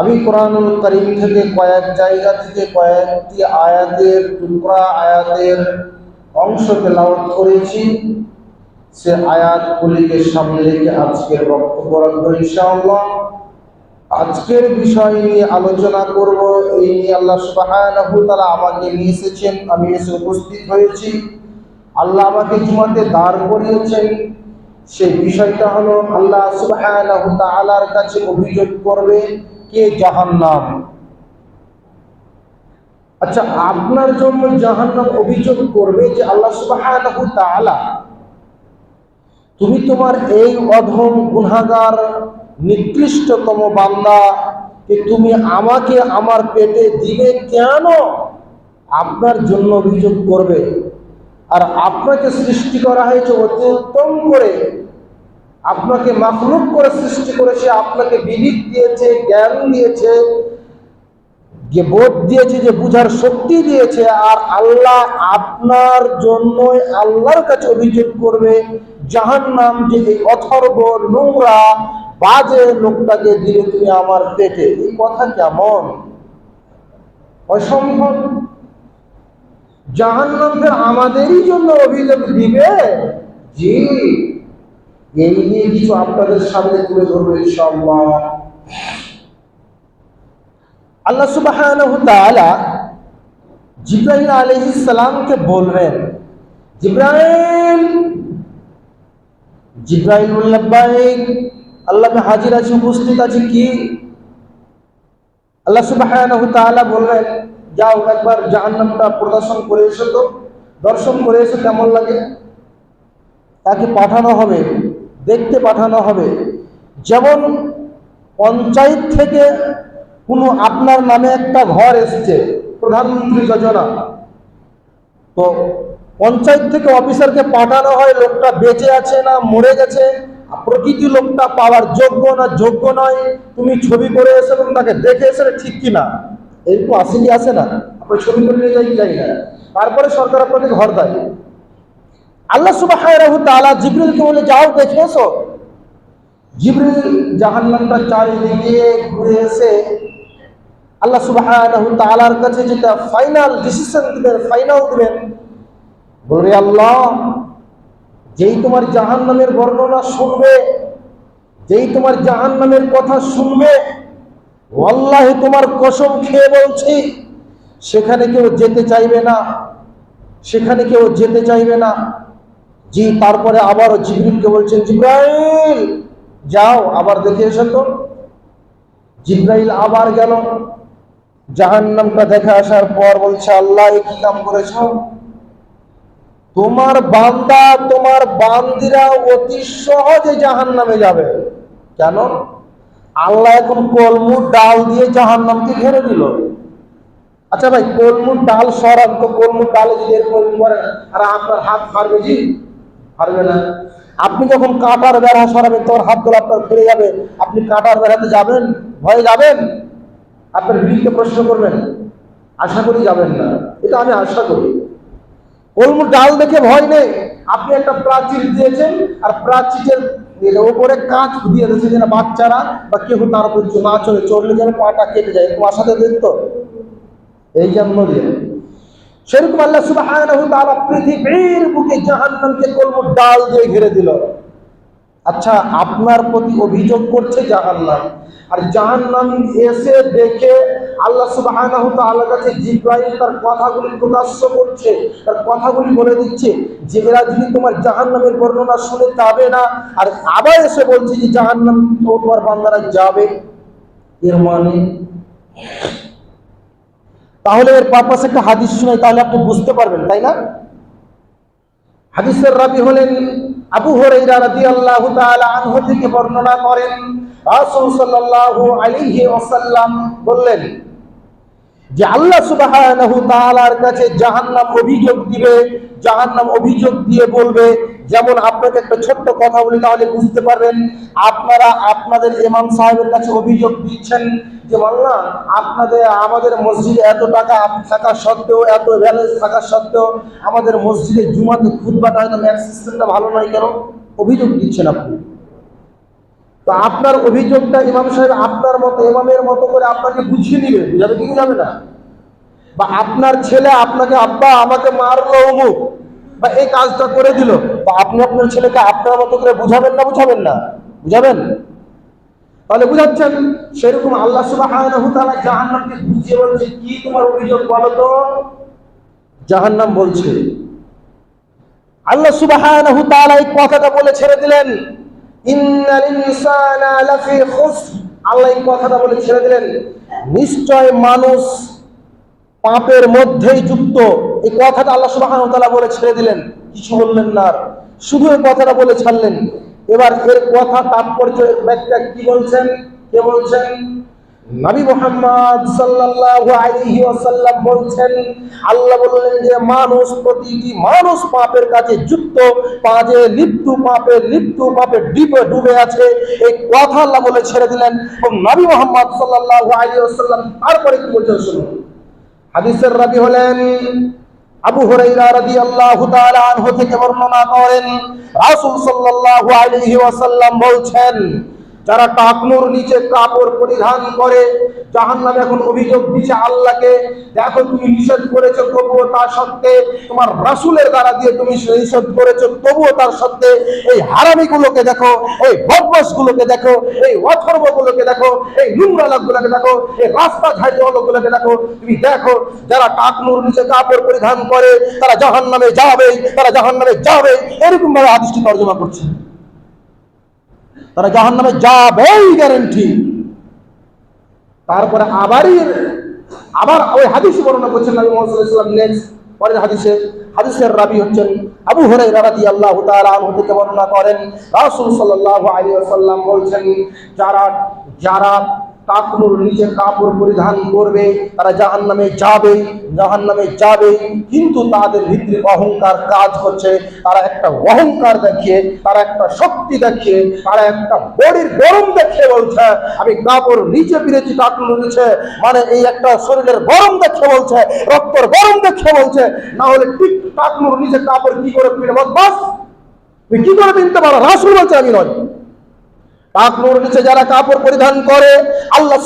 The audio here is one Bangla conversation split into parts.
আমি কোরআনুল করিম থেকে কয়েক জায়গা থেকে কয়েকটি আয়াতের টুকরা আয়াতের অংশ তেলাওয়াত করেছি। সে আয়াতগুলিকে সামনে রেখে আজকের বক্তব্য রাখব ইনশাআল্লাহ। আজকের বিষয় নিয়ে আলোচনা করব, এই নিয়ে আল্লাহ সুবহানাহু তাআলা আমাকে নিয়ে এসেছেন, আমি এসে উপস্থিত হয়েছি। আল্লাহ আমাকে জুমাতে দাঁড় করিয়েছেন। সেই বিষয়টা হলো আল্লাহ সুবহানাহু তাআলার কাছে অভিযোগ করবে কে জাহান্নাম? আচ্ছা আপনার জন্য জাহান্নাম অভিযোগ করবে যে আল্লাহ তাআলা, তুমি তোমার এই অধম গুনাগার নিকৃষ্টতম বান্দা, যে তুমি আমাকে আমার পেটে দিবে কেন? আপনার জন্য অভিযোগ করবে। আর আপনাকে সৃষ্টি করা হয়েছে অতি উত্তম করে। আপনাকে মাখলুক করে সৃষ্টি করেছে, আপনাকে বিবেক দিয়েছে, জ্ঞান দিয়েছে, যে বোধ দিয়েছে, যে বুঝার শক্তি দিয়েছে, আর আল্লাহ আপনার জন্যই আল্লাহর কাছে অভিযোগ করবে জাহান নাম যে এই অথর্ব নোংরা, বাজে লোকটাকে দিলে তুমি আমার পেটে। এই কথা কেমন? অসম্ভব। জাহান নামকে আমাদেরই জন্য অভিযোগ দিবে? জি। এই নিয়ে কিছু আপনাদের সামনে তুলে ধরবে ইনশাআল্লাহ। আল্লাহ সুবহানাহু তাআলা জিব্রাইল আলাইহিস সালামকে বলবেন, জিব্রাইল মুল্লাবাইক আল্লাহ হাজির আছে, উপস্থিত আছে কি? আল্লাহ তাআলা বলবেন, যাও একবার জাহান্নামটা প্রদর্শন করে এসো তো, দর্শন করে এসো, কেমন লাগে? তাকে পাঠানো হবে। দেখতে পাঠানো হবে। যেমন পঞ্চায়েত থেকে কোনো আপনার নামে একটা ঘর এসছে, প্রধানমন্ত্রী যোজনা। তো পঞ্চায়েত থেকে অফিসারকে পাঠানো হয়, লোকটা বেঁচে আছে না মরে গেছে প্রকৃতি লোকটা পাওয়ার যোগ্য না যোগ্য নয়, তুমি ছবি করে এসে এবং তাকে দেখে এসে ঠিক কিনা। এরকম আসেনি আসে না? আপনি ছবি করে নিয়ে যাই যাই না। তারপরে সরকার আপনাকে ঘর দেয়। আল্লাহ সুবাহ জিবরিলকে বলে, যাও, দেখে এসো। জিবরিল জাহান্নামটা চারিদিকে ঘুরে এসে আল্লাহ সুবহানাহু তাআলার কাছে যেটা ফাইনাল ডিসিশন দিবেন, ফাইনাল দিবেন বলবে আল্লাহ, যেই তোমার জাহান্নামের বর্ণনা শুনবে, যেই তোমার জাহান্নামের কথা শুনবে, ওয়াল্লাহি, তোমার কসম খেয়ে বলছি, সেখানে কেউ যেতে চাইবে না, সেখানে কেউ যেতে চাইবে না। জি, তারপরে আবারও জিবরিলকে বলছেন, জিব্রাইল, যাও, আবার দেখে এসো তো। জিব্রাইল আবার গেল। জাহান্নামটা দেখে আসার পর বলছে, আল্লাহ কি কাম করেছ? তোমার বান্দা, তোমার বান্দিরা অতি সহজে জাহান্নামে যাবে। কেন? আল্লাহ এখন কলমুর ডাল দিয়ে জাহান্নামকে ঘেরে দিল। আচ্ছা ভাই, কলমুর ডাল সরান তো, কলমুর ডালে যদি এরকম করেন আর আপনার হাত ফারবে জি। পারবে না। আপনি যখন কাঁটার বেড়া সরাবেন তখন হাতগুলো আপনার ফিরে যাবে। আপনি কাঁটার বেড়াতে যাবেন? ভয়ে যাবেন? আপনার বিড়িকে প্রশ্ন করবেন, আশা করি যাবেন না। এটা আমি আশা করি। কলমুর ডাল দেখে ভয় নেই। আপনি একটা প্রাচীর দিয়েছেন, আর প্রাচীরের ওপরে কাঁচ দিয়ে দিয়েছে যেন বাচ্চারা বা কেউ তার উপর না চলে চড়লে যেন পাটা কেটে যায়। আশাতে দেখতো এই জন্য দিয়ে। সেরকম আল্লাহ তাআলা পৃথিবীর বুকে জাহান্নামকে কলমুর ডাল দিয়ে ঘিরে দিল। আচ্ছা আপনার প্রতি অভিযোগ করছে জাহান্নাম। আর জাহান্নাম এসে দেখে আল্লাহ তাআলার কাছে জিব্রাইল তার কথাগুলি প্রকাশ্য করছে, তার কথাগুলি বলে দিচ্ছে যে এরা যদি তোমার জাহান্নামের বর্ণনা শুনে যাবে না, আর আবার এসে বলছে যে জাহান্নাম তোমার বান্দারা যাবে। এর মানে তাহলে এর পারপাস একটা হাদিস শুনে তাহলে আপনি বুঝতে পারবেন, তাই না? হাদিসের রাবি হলেন আবু হুরাইরা রাদিয়াল্লাহু তাআলা আনহু থেকে বর্ণনা করেন। রাসূল সাল্লাল্লাহু আলাইহি বললেন যে আল্লাহ তাআলার কাছে জাহান্নাম অভিযোগ দিবে জাহান নাম অভিযোগ দিয়ে বলবে, যেমন আপনাকে একটা ছোট্ট কথা বলি, তাহলে বুঝতে পারবেন, আপনারা আপনাদের ইমাম সাহেবের কাছে অভিযোগ দিচ্ছেন যে মাল্লা আপনাদের, আমাদের মসজিদে এত টাকা থাকা সত্ত্বেও, এত ব্যালেন্স থাকা সত্ত্বেও, আমাদের মসজিদে জুমাতে খুদবাটা হয়তো ম্যাথ সিস্টেমটা ভালো নয় কেন? অভিযোগ দিচ্ছেন আপনি। তো আপনার অভিযোগটা ইমাম সাহেব আপনার মতো, ইমামের মতো করে আপনাকে বুঝিয়ে দিবে বুঝাবে কি বুঝাবে না? বা আপনার ছেলে আপনাকে, আব্বা আমাকে মারলো অমুক, বা এই কাজটা করে দিল, বা আপনি আপনার ছেলেকে আপনার মতো করে বুঝাবেন না বুঝাবেন না? বুঝাবেন? তাহলে বুঝাচ্ছেন, সেরকম আল্লাহ তাআলা জাহান্নামকে বুঝিয়ে বলছে, কি তোমার অভিযোগ বলো তো? জাহান্নাম বলছে, আল্লাহ তাআলা এই কথাটা বলে ছেড়ে দিলেন। আল্লাহ কথাটা বলে ছেড়ে দিলেন। নিশ্চয় মানুষ পাপের মধ্যেই যুক্ত। এই কথাটা আল্লাহ সুবহানাহু বলে ছেড়ে দিলেন। কিছু বললেন না শুধু এই কথাটা বলে ছাড়লেন। এবার এর কথা তাৎপর্য ব্যাখ্যা কি বলছেন? কে বলছেন? নবী মোহাম্মদ সাল্লাল্লাহু আলাইহি ওয়াসাল্লাম বলছেন, আল্লাহ বললেন যে, মানুষ প্রতিটি মানুষ পাপের কাছে যুক্ত পাজে লিপ্ত পাপে লিপ্ত পাপে ডিপে ডুবে আছে। এই কথা আল্লাহ বলে ছেড়ে দিলেন এবং নবী মোহাম্মদ সাল্লাল্লাহু আলাইহি ওয়াসাল্লাম তারপরে কি বলছেন শুনুন। হাদিসের রাবি হলেন, আবু হুরাইরা রাদিয়াল্লাহু তাআলা আনহু থেকে বর্ণনা করেন, রাসূল সাল্লাল্লাহু আলাইহি ওয়াসাল্লাম বলছেন যারা টাকনুর নিচে কাপড় পরিধান করে, জাহান্নামে এখন অভিযোগ দিচ্ছে আল্লাহকে, দেখো তুমি নিষেধ করেছ, তবুও তার সত্ত্বে তোমার রাসূলের দ্বারা দিয়ে তুমি নিষেধ করেছ, তবুও তার সত্ত্বে এই হারামিগুলোকে দেখো, এই বদমাশগুলোকে দেখো, এই অথর্বগুলোকে দেখো, এই নোংরা লোকগুলোকে দেখো, এই রাস্তা ঝাড়িয়ে লোকগুলোকে দেখো, তুমি দেখো, যারা টাকনুর নিচে কাপড় পরিধান করে, তারা জাহান্নামে যাবে, তারা জাহান্নামে যাবে। এরকম ভাবে আদিষ্টি তর্জমা করছে। তারা জাহান নামে যাবেই গ্যারেন্টি তারপরে আবারই, আবার ওই হাদিস বর্ণনা করছেন নবী মোহাম্মদ ইসলাম নেক্সট পরের হাদিসে, হাদিসের রাবি হচ্ছেন আবু হুরায়রা রাদিয়াল্লাহু তাআলা আনহু বর্ণনা করেন, রাসূল সাল্লাল্লাহু আলাইহি ওয়াসাল্লাম বলছেন, যারা যারা কাপড় নিচে কাপড় পরিধান করবে, তারা জাহান্নামে যাবে জাহান নামে যাবে। কিন্তু তাদের ভিতরে অহংকার কাজ করছে, তারা একটা অহংকার দেখিয়ে, তারা একটা শক্তি দেখিয়ে, তারা একটা বডির গরম দেখিয়ে বলছে, আমি কাপড় নিচে ফিরেছি, কাপড় নিচে মানে এই একটা শরীরের গরম দেখে বলছে, রক্তর গরম দেখে বলছে। না হলে ঠিক কাপড় নিচে কাপড় কি করে ফিরে বাস তুই কি করে কিনতে পারো? রাসুল বলছে, আমি নয় টাকনুর নিচে যারা কাপড় পরিধান করে, আল্লাহ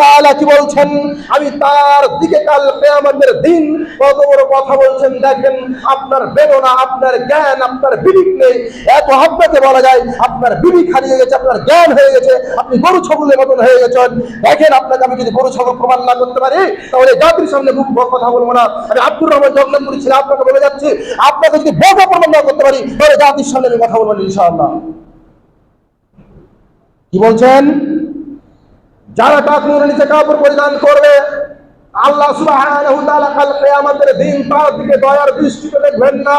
তাআলা কি বলছেন? আমি তার দিকে কাল কিয়ামতের দিন কত বড় কথা বলছেন দেখেন আপনার বেদনা, আপনার জ্ঞান, আপনার বিবেক নেই। এত আপনাকে বলা যায়, আপনার বিবেক হারিয়ে গেছে, আপনার জ্ঞান হয়ে গেছে, আপনি গরু ছাগলের মতন হয়ে গেছেন। দেখেন আপনাকে আমি যদি গরু ছাগল প্রমাণ না করতে পারি, তাহলে জাতির সামনে মুখ কথা বলব না। আমি আব্দুর রহমান জগন্নাথপুরি ছিল আপনাকে বলে যাচ্ছি, আপনাকে যদি বক প্রমাণ না করতে পারি, তাহলে জাতির সামনে আমি কথা বলব ইনশাআল্লাহ। কি বলছেন? যারা টাকনুর নিচে কাপড় পরিধান করবে আল্লাহ কিয়ামতের দিন তার দিকে দয়ার দৃষ্টিতে দেখবেন না,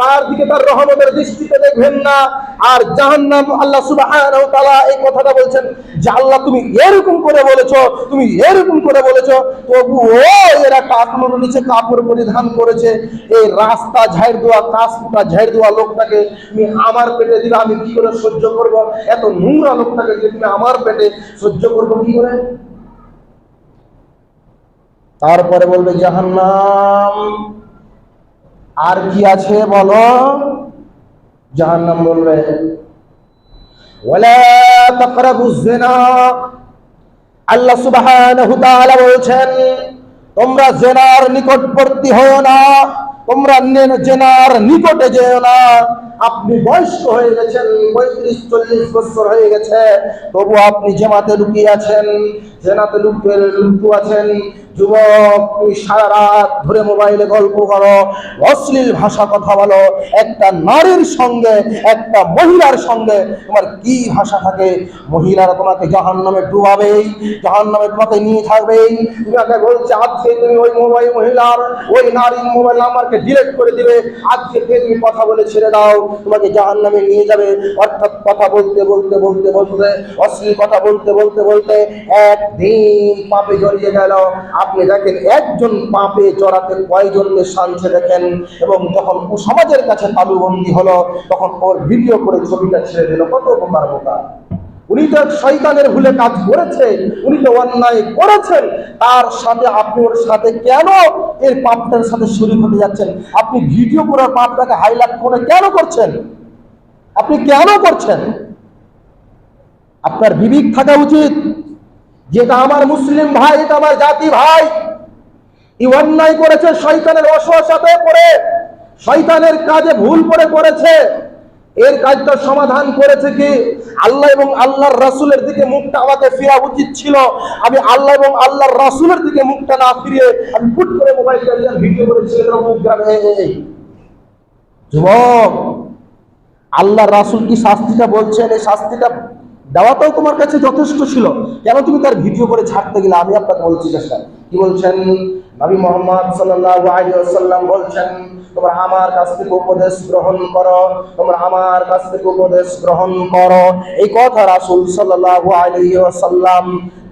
তার দিকে তার রহমতের দৃষ্টিতে দেখবেন না। আর জাহান্নাম আল্লাহ তাআলা এই কথাটা বলছেন যে, আল্লাহ, তুমি এরকম করে বলেছ, তুমি এরকম করে বলেছ, তবু ও এরা টাকনুর নিচে কাপড় পরিধান করেছে। এই রাস্তা ঝাড় দেওয়া, কাজটা ঝাড় দেওয়া লোকটাকে তুমি আমার পেটে দিলে আমি কি করে সহ্য করব? এত নোংরা লোকটাকে তুমি আমার পেটে সহ্য করব কি করে? তারপরে বলবে, জাহান্নাম। আর কি আছে বলো? জাহান্নাম বলবে আল্লাহ তাআলা বলছেন, তোমরা জেনার নিকটবর্তী হও না, তোমরা জেনার নিকটে যেও না। আপনি বয়স্ক হয়ে গেছেন, পঁয়ত্রিশ, চল্লিশ বছর হয়ে গেছে তবু আপনি জেমাতে লুকিয়ে আছেন, জেনাতে লুকিয়ে লুকু আছেন যুবক, তুমি সারা রাত ধরে মোবাইলে গল্প করো, অশ্লীল ভাষা কথা বলো, একটা নারীর সঙ্গে, একটা মহিলার সঙ্গে তোমার কি ভাষা থাকে? মহিলারা তোমাকে জাহান নামে ডুবাবেই জাহান নামে তোমাকে নিয়ে থাকবেই তোমাকে বলছে, আজকে তুমি ওই মোবাইল মহিলার, ওই নারীর মোবাইল নাম্বারকে ডিলিট করে দিবে। আজকে তুমি কথা বলে ছেড়ে দাও, তোমাকে জাহান নামে নিয়ে যাবে। অর্থাৎ কথা বলতে বলতে বলতে বলতে, অশ্লীল কথা বলতে বলতে বলতে একদিন পাপে জড়িয়ে গেল। আপনি দেখেন, একজন পাপে জড়াতে কয়জনকে শান্তি দেখেন এবং যখন ও সমাজের কাছে তালুবন্দি হলো, তখন ওর ভিডিও করে ছবিটা ছেড়ে দিল। কত বোকার বোকা। উনি তো শয়তানের ভুলে কাজ করেছে, উনি তো অন্যায় করেছেন। তার সাথে আপনি ওর সাথে কেন এর পাপটার সাথে শরীর হতে যাচ্ছেন? আপনি ভিডিও করার পাপটাকে হাইলাইট করে কেন করছেন? আপনি কেন করছেন? আপনার বিবেক থাকা উচিত। যেটা আমার মুসলিম ভাই এটা আমার জাতি ভাই, এই অন্যায় করেছে, শয়তানের অসহসাতে পড়ে, শয়তানের কাজে ভুল করে করেছে। এর কাজটা সমাধান করেছে কি? আল্লাহ এবং আল্লাহর রাসূলের দিকে মুখটা আমাকে ফেরা উচিত ছিল। আমি আল্লাহ এবং আল্লাহর রাসূলের দিকে মুখটা না ফিরিয়ে আমি ফুট করে মোবাইলটা ভিডিও করে ছেলেদের মুখ। যুবক আল্লাহ রাসূল কি শাস্তিটা বলছেন? এই শাস্তিটা দেওয়াটাও তোমার কাছে যথেষ্ট ছিল। কেন তুমি তার ভিডিও করে ছাড়তে গেলে? আমি আপনাকে বলছি চেষ্টা কি বলছেন? নবী মোহাম্মদ সাল্লাল্লাহু আলাইহি ওয়াসাল্লাম বলছেন, তোমরা আমার কাছ থেকে উপদেশ গ্রহণ করো, তোমরা আমার কাছ থেকে উপদেশ গ্রহণ করো। এই কথা রাসূল সাল্লাল্লাহু আলাইহি ওয়াসাল্লাম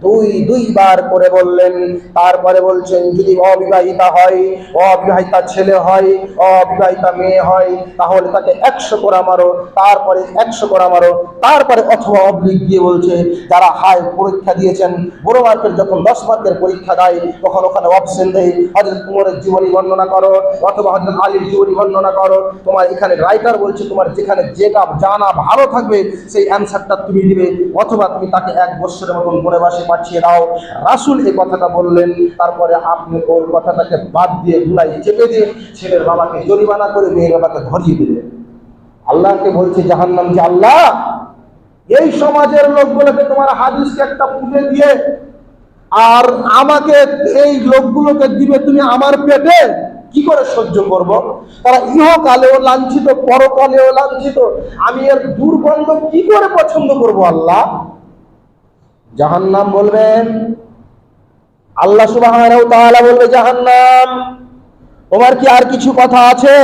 দুই, দুইবার করে বললেন, তারপরে বলছেন, যদি অবিবাহিতা হয়, অবিবাহিতা ছেলে হয়, অবিবাহিতা মেয়ে হয়, তাহলে তাকে একশো করা মারো তারপরে একশো করা মারো তারপরে অথবা অবলিক দিয়ে বলছে, যারা হাই পরীক্ষা দিয়েছেন, বড় মার্কের যখন দশ মার্কের পরীক্ষা দেয়, তখন ওখানে অপশন দেয় হজরত কুমরের জীবনী বর্ণনা করো, অথবা হজরত আলীর জীবনী বর্ণনা করো, তোমার এখানে রাইটার বলছে, তোমার যেখানে যেটা জানা ভালো থাকবে, সেই অ্যান্সারটা তুমি দিবে, অথবা তুমি তাকে এক বছরের মতন বনেবাসে পাঠিয়ে দাও। রাসুল এই কথাটা বললেন, তারপরে আপনি ওর কথাটাকে বাদ দিয়ে গুলাই চেপে দিয়ে ছেলের বাবাকে জরিমানা করে মেয়ের বাবাকে ধরিয়ে দিলেন। আল্লাহকে বলছে, জাহান্নাম যে আল্লাহ, এই সমাজের লোকগুলোকে তোমার হাদিসকে একটা পুঁতে দিয়ে, আর আমাকে এই লোকগুলোকে দিবে তুমি আমার পেটে, কি করে সহ্য করব? তারা ইহকালেও লাঞ্ছিত, পরকালেও লাঞ্ছিত। আমি এর দুর্গন্ধ কি করে পছন্দ করব আল্লাহ? জাহান্নাম বলবেন। আল্লাহ বলবে, জাহান্নাম, তোমার কি আর কিছু কথা আছে?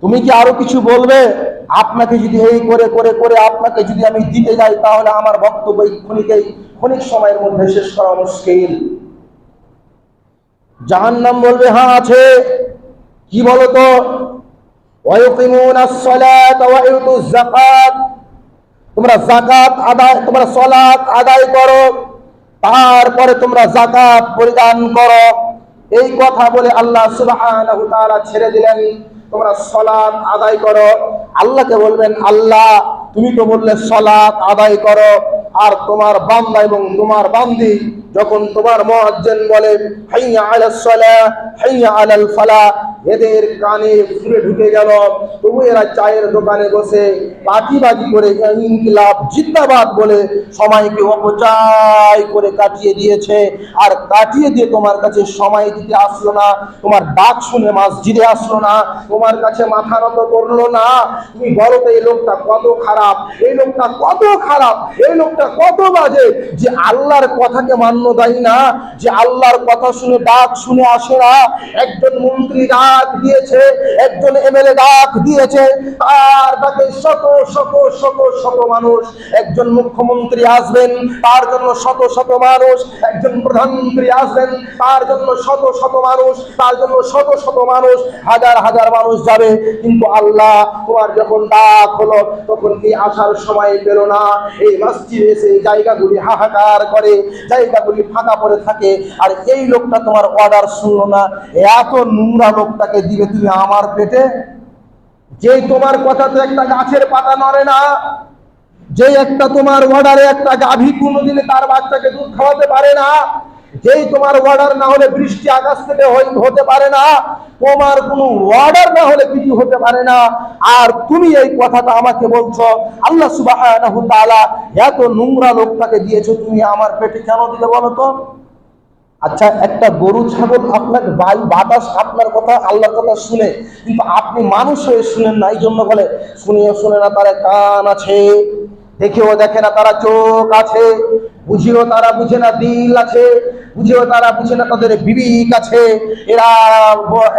তুমি কি আরও কিছু বলবে? আপনাকে যদি এই করে করে করে আপনাকে যদি আমি দিতে যাই, তাহলে আমার বক্তব্য ক্ষণিকেই ক্ষণিক সময়ের মধ্যে শেষ করা মুশকিল। জাহান্নাম বলবে হ্যাঁ আছে। কি বলতো? তোমরা জাকাত আদায়, তোমরা সলাত আদায় করো, তারপরে তোমরা জাকাত পরিধান করো। এই কথা বলে আল্লাহ সুবাহ ছেড়ে দিলেন, তোমরা সলাত আদায় করো। আল্লাহকে বলবেন, আল্লাহ, তুমি তো বললে সলাত আদায় করো, আর তোমার বান্দা এবং তোমার বান্দি যখন তোমার মুয়াজ্জিন বলে, হাইয়া আলাস সালাহ হাইয়া আলাল ফালাহ এদের কানে ফুলে ঢুকে গেল। তবু এরা চায়ের দোকানে বসে বাজি করে ইনকিলাব, জিন্দাবাদ বলে সময়কে অপচয় করে কাটিয়ে দিয়েছে। আর কাটিয়ে দিয়ে তোমার কাছে সময় দিতে আসলো না, তোমার ডাক শুনে মসজিদে আসলো না, তোমার কাছে মাথা নত করল না তুমি বলো তো, এই লোকটা কত খারাপ, এই লোকটা কত খারাপ, এই লোকটা কত বাজে যে আল্লাহর কথাকে মান্য দেয় না, যে আল্লাহর কথা শুনে ডাক শুনে আসে না। একজন মন্ত্রী ডাক দিয়েছে, একজন এমএলএ ডাক দিয়েছে, তার ডাকে শত শত শত শত মানুষ। একজন মুখ্যমন্ত্রী আসবেন, তার জন্য শত শত মানুষ। একজন প্রধানমন্ত্রী আসবেন, তার জন্য শত শত মানুষ। তার জন্য শত শত মানুষ। হাজার হাজার মানুষ যাবে। কিন্তু আল্লাহ তোমার যখন ডাক হলো, তখন কি আসার সময় পেল না? এই মসজিদে এসে জায়গাগুলি হাহাকার করে, জায়গাগুলি ফাঁকা পড়ে থাকে, আর এই লোকটা তোমার অর্ডার শুনলো না। এত নোংরা লোকটাকে দিবে তুমি আমার পেটে? যে তোমার কথাতে একটা গাছের পাতা নড়ে না, যে একটা তোমার অর্ডারে একটা গাভী কোনোদিনে তার বাচ্চাকে দুধ খাওয়াতে পারে না যেই তোমার অর্ডার না হলে বৃষ্টি আকাশ থেকে হতে পারে না, তোমার কোনো অর্ডার না হলে কিছু হতে পারে না। আর তুমি এই কথাটা আমাকে বলছো, আল্লাহ তাআলা এত নোংরা লোকটাকে দিয়েছ, তুমি আমার পেটে কেন দিলে বলো তো? আচ্ছা একটা গরু, ছাগল আপনাকে বায়ু বাতাস, আপনার কথা আল্লাহর কথা শুনে, কিন্তু আপনি মানুষ হয়ে শুনেন না এই জন্য বলে, শুনিও শুনে না, তারা কান আছে, দেখেও দেখে না, তারা চোখ আছে। বুঝিও তারা বুঝে না দিল আছে, বুঝেও তারা বুঝে না তাদের বিবেক আছে। এরা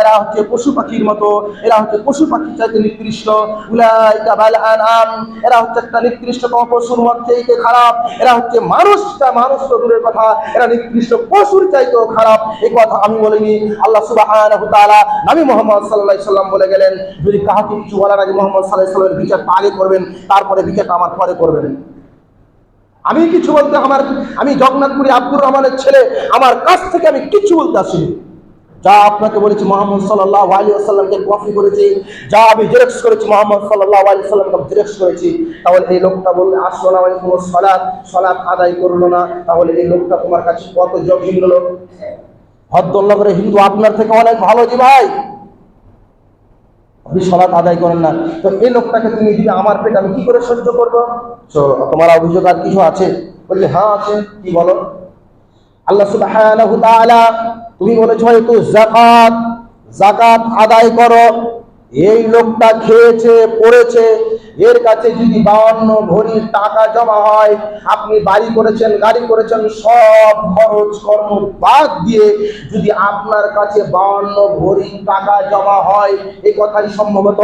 এরা হচ্ছে পশু পাখির মতো, এরা হচ্ছে পশু পাখির চাইতে নিকৃষ্ট। উলাইকা বাল আনআম, এরা হচ্ছে একটা নিকৃষ্টতম পশুর মধ্যে খারাপ। এরা হচ্ছে মানুষটা, মানুষ তো দূরের কথা, এরা নিকৃষ্ট পশুর চাইতেও খারাপ। এই কথা আমি বলিনি। আল্লাহ সুবহানাহু তাআলা নবী মুহাম্মদ সাল্লাল্লাহু আলাইহি সাল্লাম বলে গেলেন, যদি কাহাকে কিছু বলার আগে মুহাম্মদ সাল্লাল্লাহু আলাইহি সাল্লামের বিচারটা আগে করবেন, তারপরে বিচারটা আমার পরে করবেন। আমি কিছু বলতে আমার, আমি জগন্নাথপুরি আব্দুর রহমানের ছেলে, আমার কাছ থেকে আমি কিছু বলতে আসিনি। যা আপনাকে বলেছি মোহাম্মদ সাল্লাহ আলী আসাল্লামকে কপি করেছি, যা আমি জেরক্স করেছি মোহাম্মদ সাল্লাহ আলী সাল্লামকে জেরক্স করেছি, তাহলে এই লোকটা বললে আসলো না আমি কোনো সলাৎ সলাৎ আদায় করল না, তাহলে এই লোকটা তোমার কাছে কত জগিং লোক। ভদ্রল্লা হিন্দু আপনার থেকে অনেক ভালো জি ভাই। সলাৎ আদায় করেন না। তো এই লোকটাকে তুমি দিলে আমার পেট, আমি কি করে সহ্য করব? তো তোমার অভিযোগ আর কিছু আছে? বললে হ্যাঁ আছে। কি বলো? আল্লাহ সুবাহ তুমি বলেছ, হয়তো জাকাত জাকাত আদায় করো। এই লোকটা খেয়েছে, পড়েছে। এর কাছে যদি বাউন্ন ভরির টাকা জমা হয়, আপনি বাড়ি করেছেন, গাড়ি করেছেন, সব খরচ কর্ম বাদ দিয়ে যদি আপনার কাছে বাউন্ন ভরির টাকা জমা হয়, এই কথাই সম্ভবত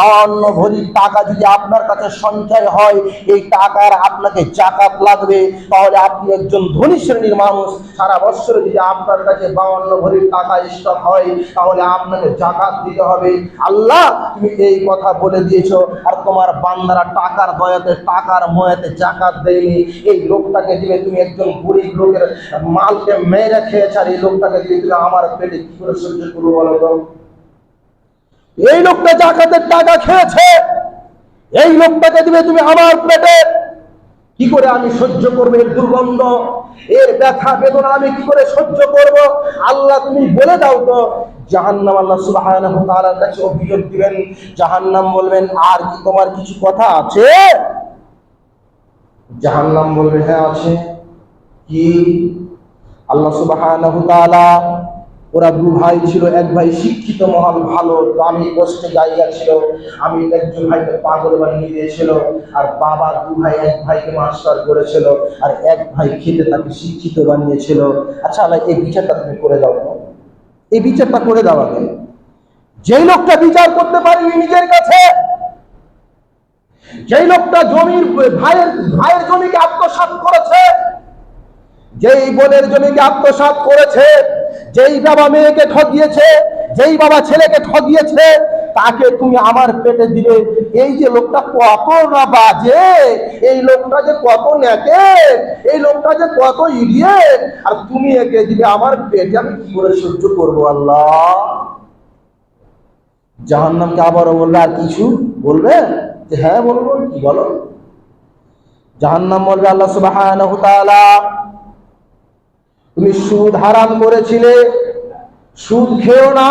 বাউন্ন ভরির টাকা যদি আপনার কাছে সঞ্চয় হয়, এই টাকার আপনাকে জাকাত লাগবে। তাহলে আপনি একজন ধনী শ্রেণির মানুষ। সারা বছর যদি আপনার কাছে বাউন্ন ভরির টাকা স্টক হয়, তাহলে আপনাকে জাকাত দিতে হবে। আল্লাহ তুমি এই কথা বলে দিয়েছ। আর তোমার বান্দারা টাকার দয়াতে, টাকার ময়াতে জাকাত দেয়নি। এই লোকটাকে দিলে তুমি একজন গরিব লোকের মালকে মেরে খেয়েছে, আর এই লোকটাকে দিয়ে তুমি আমার পেটে কি করে সহ্য করব বলো তো। এই লোকটা জাকাতের টাকা খেয়েছে। এই লোকটাকে দিবে তুমি আমার পেটে কি করে আমি সহ্য করব? এর দুর্গন্ধ, এর ব্যথা, বেদনা আমি কি করে সহ্য করব? আল্লাহ তুমি বলে দাও তো। জাহান্নাম আল্লাহ তাআলার কাছে অভিযোগ দিবেন। জাহান্নাম বলবেন, আর কি তোমার কিছু কথা আছে? জাহান্নাম বলবে হ্যাঁ আছে। কি? আল্লাহ তাআলা ওরা দু ভাই ছিল, এক ভাই শিক্ষিত, মহান, ভালো দামি পোস্টে জায়গা ছিল, আমি একজন ভাইকে পাগল বানিয়ে দিয়েছিল, আর বাবা দু ভাই এক ভাইকে মাস্টার করেছিল, আর এক ভাই খেতে তাকে শিক্ষিত বানিয়েছিল। আচ্ছা আল্লাহ, এই বিচারটা তুমি করে দাও। এই বিচারটা করে দাও আগে। যেই লোকটা বিচার করতে পারেনি নিজের কাছে, যেই লোকটা জমির ভাইয়ের ভাইয়ের জমিকে আত্মসাৎ করেছে, যেই বোনের জমিকে আত্মসাৎ করেছে যেই বাবা মেয়েকে ঠকিয়েছে যেই বাবা ছেলেকে ঠকিয়েছে তাকে তুমি আমার পেটে দিলে। এই যে লোকটা কত না বাজে, এই লোকটা যে কত নেকে এই লোকটা যে কত ইডিয়েট আর তুমি একে দিলে আমার পেটে, আমি কি করে সহ্য করব আল্লাহ? জাহান্নামকে আবারও বললে, আর কিছু বলবে? যে হ্যাঁ বলব, কি বলো? জাহান্নাম বলবে, আল্লাহ তাআলা তুমি সুদ হারাম করেছিলে। সুদ খেও না।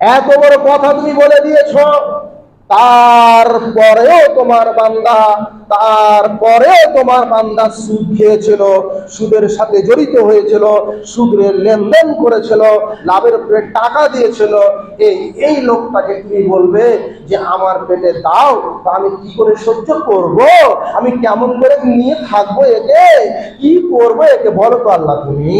এত বড় কথা তুমি বলে দিয়েছ। তারপরেও তোমার বান্দা, তারপরেও তোমার বান্দা সুদ খেয়েছিল, সুদের সাথে জড়িত হয়েছিল, সুদের লেনদেন করেছিল, লাভের উপরে টাকা দিয়েছিল। এই এই লোকটাকে তুমি বলবে যে, আমার পেটে দাও, তা আমি কি করে সহ্য করব? আমি কেমন করে নিয়ে থাকব একে? কি করব একে? বলো তো আল্লাহ তুমি।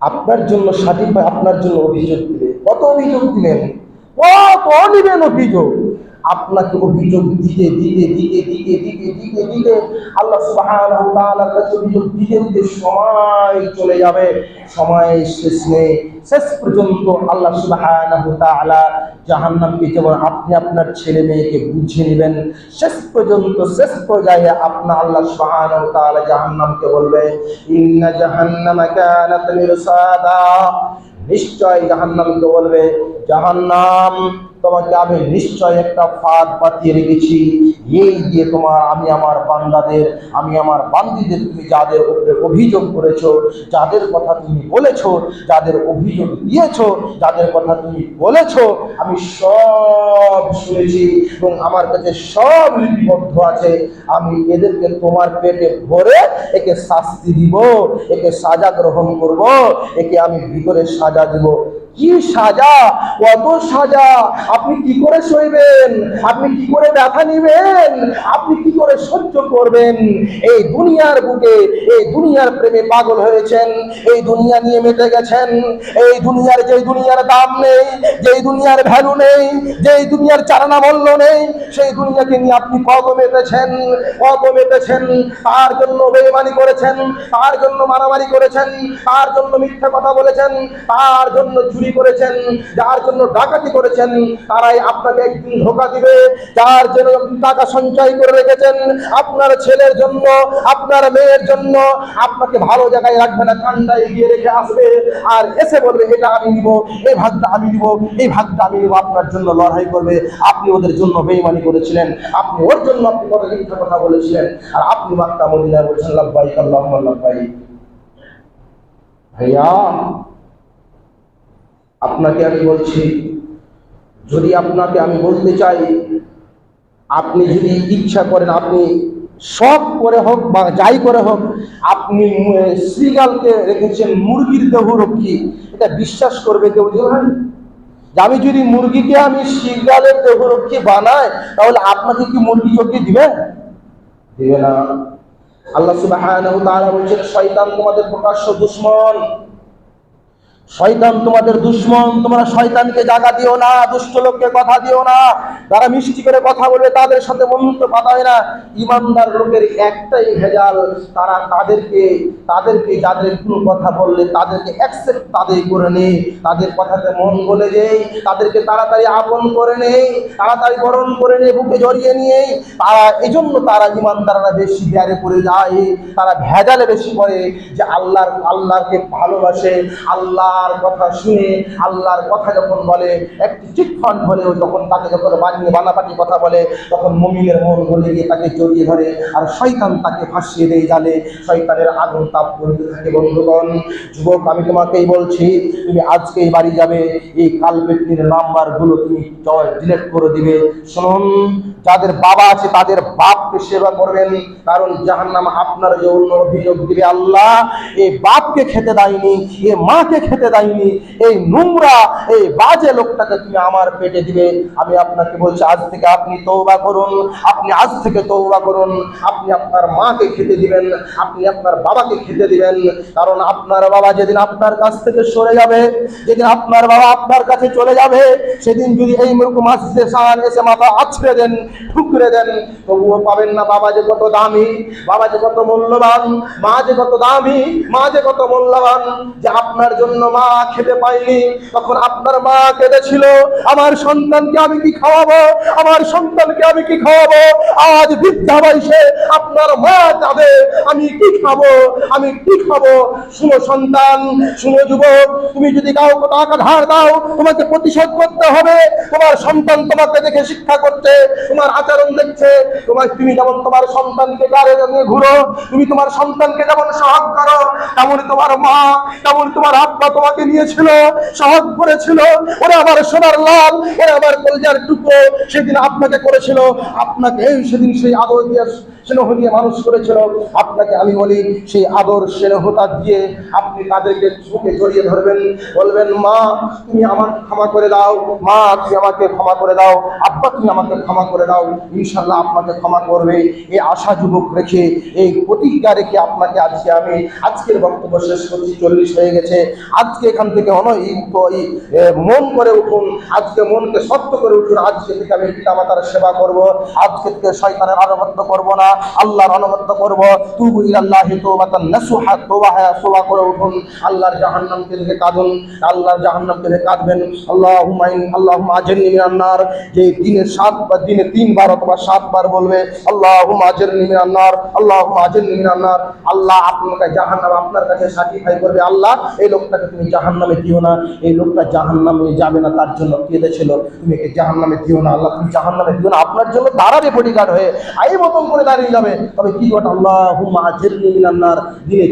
আপনার জন্য সার্টিফাই আপনার জন্য অভিযোগ দিলে। কত অভিযোগ দিলেন? কত নিবেন অভিযোগ। আপনাকে অভিযোগ দিতে দিতে দিতে দিতে দিতে দিতে দিতে আল্লাহ কাছে অভিযোগ দিতে দিতে সময় চলে যাবে। সময় শেষ নেই। শেষ পর্যন্ত আল্লাহ তাআলা জাহান্নামকে যেমন আপনি আপনার ছেলে মেয়েকে বুঝিয়ে নেবেন। শেষ পর্যন্ত, শেষ পর্যায়ে আপনার আল্লাহ সুবহানাহু ওয়া তাআলা জাহান্নামকে বলবে, ইন্না জাহান্নামা নিশ্চয় জাহান্নামকে বলবে জাহান্নাম। তোমাকে আমি নিশ্চয় একটা ফাঁদ পাতিয়ে রেখেছি। এই দিয়ে তোমার আমি আমার বান্দাদের, আমি আমার বান্দিদের তুমি যাদের উপরে অভিযোগ করেছ, যাদের কথা তুমি বলেছ, যাদের অভিযোগ দিয়েছ, যাদের কথা তুমি বলেছ, আমি সব শুনেছি এবং আমার কাছে সব লিপিবদ্ধ আছে। আমি এদেরকে তোমার পেটে ভরে একে শাস্তি দিব, একে সাজা গ্রহণ করব, একে আমি ভিতরে সাজা দিব। কি সাজা? কত সাজা? আপনি কি করে সইবেন? আপনি কি করে ব্যথা নিবেন? আপনি কি করে সহ্য করবেন? এই দুনিয়ার বুকে, এই দুনিয়ার প্রেমে পাগল হয়েছেন, এই দুনিয়া নিয়ে মেতে গেছেন, এই দুনিয়ার যেই দুনিয়ার দাম নেই, যেই দুনিয়ার ভ্যালু নেই, যেই দুনিয়ার চারানা মূল্য নেই, সেই দুনিয়াকে নিয়ে আপনি কত মেতেছেন কত মেতেছেন? তার জন্য বেইমানি করেছেন? তার জন্য মারামারি করেছেন? তার জন্য মিথ্যা কথা বলেছেন? তার জন্য চুরি করেছেন? যার জন্য ডাকাতি করেছেন? তারাই আপনাকে একদিন ধোকা দিবে। যার জন্য টাকা সঞ্চয় করে রেখেছেন। আপনার ছেলের জন্য, আপনার মেয়ের জন্য আপনাকে ভালো জায়গায় রাখবে না, ঠান্ডায় গিয়ে রেখে আসবে। আর এসে বলবে, এটা আমি নিব, এই ভাগটা আমি নিব, এই ভাগটা আমি নিব, আপনার জন্য লড়াই করবে। আপনি ওদের জন্য বেইমানি করেছিলেন, আপনি ওর জন্য আপনি কত মিথ্যা কথা বলেছিলেন। আর আপনি মাত্রা মদিনায় বলছেন লাভবাই আল্লাহ লাভবাই ভাইয়া, আপনাকে আমি বলছি, যদি আপনাকে আমি বলতে চাই আপনি যদি ইচ্ছা করেন, আপনি সব করে হোক বা যাই করে হোক, আপনি শ্রীগালকে রেখেছেন মুরগির দেহরক্ষী এটা বিশ্বাস করবে কেউ যে আমি যদি মুরগিকে আমি শ্রীগালের দেহরক্ষী বানাই, তাহলে আপনাকে কি মুরগি চোখে দিবে? দিবে না। আল্লাহ তাআলা বলছেন, শয়তান তোমাদের প্রকাশ্য দুশ্মন। শয়তান তোমাদের দুশ্মন, তোমরা শয়তানকে জায়গা দিও না, দুষ্ট লোককে কথা দিও না। তারা মিষ্টি করে কথা বলবে, তাদের সাথে বন্ধুত্ব পাতায় না। ইমানদার লোকের একটাই ভেজাল, তারা তাদেরকে তাদেরকে যাদের কোনো কথা বললে, তাদেরকে অ্যাকসেপ্ট তাদের করে নেই। তাদের কথাতে মন বলে যেই, তাদেরকে তাড়াতাড়ি আপন করে নেই, তাড়াতাড়ি বরণ করে নেই বুকে জড়িয়ে নিয়ে। তারা এই জন্য তারা ইমানদাররা বেশি ব্যারে পড়ে যায়। তারা ভেজালে বেশি পড়ে যে আল্লাহর আল্লাহকে ভালোবাসে। আল্লাহর কথা শুনে আল্লাহর কথা যখন বলে, একটি চিটফান্ড হলেও যখন তাকে যখন বানিয়ে বানাবাটি কথা বলে, তখন মমিনের মন বলে গিয়ে তাকে জড়িয়ে ধরে আর শয়তান তাকে ফাঁসিয়ে দেয় জালে। শয়তানের আগুন তাপ করতে থাকে, বন্ধুগণ। যুবক, আমি তোমাকেই বলছি, তুমি আজকেই বাড়ি যাবে, এই কালপেটনির নাম্বারগুলো তুমি জয়, ডিলেট করে দিবে। শুনুন, যাদের বাবা আছে তাদের বাপকে সেবা করবেন, কারণ জাহান্নাম আপনার জন্য অভিযোগ দিবে আল্লাহ এই বাপকে খেতে দেয়নি, এ মাকে খেতে দেয়নি এই নোংরা, এই বাজে লোকটাকে তুমি আমার পেটে দিবে। আমি আপনাকে বলছি, আজ থেকে আপনি তৌবা করুন, আপনি আজ থেকে তৌবা করুন। আপনি আপনার মাকে খেতে দিবেন, আপনি আপনার বাবাকে খেতে দিবেন। কারণ আপনার বাবা যেদিন আপনার কাছ থেকে সরে যাবে, যেদিন আপনার বাবা আপনার কাছে চলে যাবে, সেদিন যদি এই রকম আসছে সান এসে মাথা আছড়ে দেন, ঠুকরে দেন, তবুও পাবেন না বাবা যে কত দামি, বাবা যে কত মূল্যবান, মা যে কত দামি, মা যে কত মূল্যবান, যে আপনার জন্য মা খেতে পাইনি। তখন আপনার মা কেঁদেছিল, আমার সন্তানকে আমি কি খাওয়াবো? আমার সন্তানকে আমি কি খাওয়াবো? আজ বৃদ্ধা বয়সে আপনার মা যাবে, আমি কি খাব? আমি কি খাব? শুনো সন্তান, শুনো যুবক, তুমি যদি কাউকে টাকা ধার দাও, তোমাকে প্রতিশোধ করতে হবে। তোমার সন্তান তোমাকে দেখে শিক্ষা করছে, তোমার আচরণ দেখছে। তোমার তুমি যেমন তোমার সন্তানকে গাড়ে নিয়ে ঘুরো, তুমি তোমার সন্তানকে যেমন সহগ করো, তেমন তোমার মা, তেমন তোমার আব্বা তোমাকে নিয়েছিল সহজ করেছিল। ওরা আমার সোনার লাল, ওরা আমার কলজার টুকরো সেদিন আপনাকে করেছিল। আপনাকে সেদিন সেই আদর দিয়ে স্নেহ দিয়ে মানুষ করেছিল। আপনাকে আমি বলি, সেই আদর স্নেহতা দিয়ে আপনি তাদেরকে চোখে জড়িয়ে ধরবেন। বলবেন, মা, তুমি আমার ক্ষমা করে দাও। মা, তুমি আমাকে ক্ষমা করে দাও। আব্বা, তুমি আমাকে ক্ষমা করে দাও। ইনশাল্লাহ আপনাকে ক্ষমা করবে। এই আশা যুবক রেখে, এই প্রতিজ্ঞা রেখে আপনাকে আজকে আমি আজকের বক্তব্য শেষ করছি। চল্লিশ হয়ে গেছে। আজকে এখান থেকে অন মন করে উঠুন। আজকে মনকে শক্ত করে উঠুন। আজকে থেকে আমি পিতা মাতার সেবা করব। আজকে থেকে শয়তানের আনুগত্য করব না। আল্লাহর আনুগত্য করব। তুবু নাসুহা সোবা করে উঠুন। আল্লাহর জাহান্নামকে দেখে কাঁদুন, আল্লাহর কাঁদবেন। ইন মিনান নার। যে দিনে সাতবার দিনে তিনবার অথবা সাতবার বলবে মিনান নার মিনান নার। আল্লাহ আপনাকে জাহান্নাম আপনার কাছে সার্টিফাই করবে। আল্লাহ, এই লোকটাকে তুমি জাহান্নামে দিও না। এই লোকটা জাহান্নামে যাবে না, তার জন্য কেঁদেছিল। তুমি জাহান্নামে দিও না, আল্লাহ, তুমি জাহান্নামে দিও না। আপনার জন্য দাঁড়াবে বডিগার্ড হয়ে। আই মতন করে দাঁড়িয়ে যাবে তবে কি ঘট আল্লাহ নার দিনে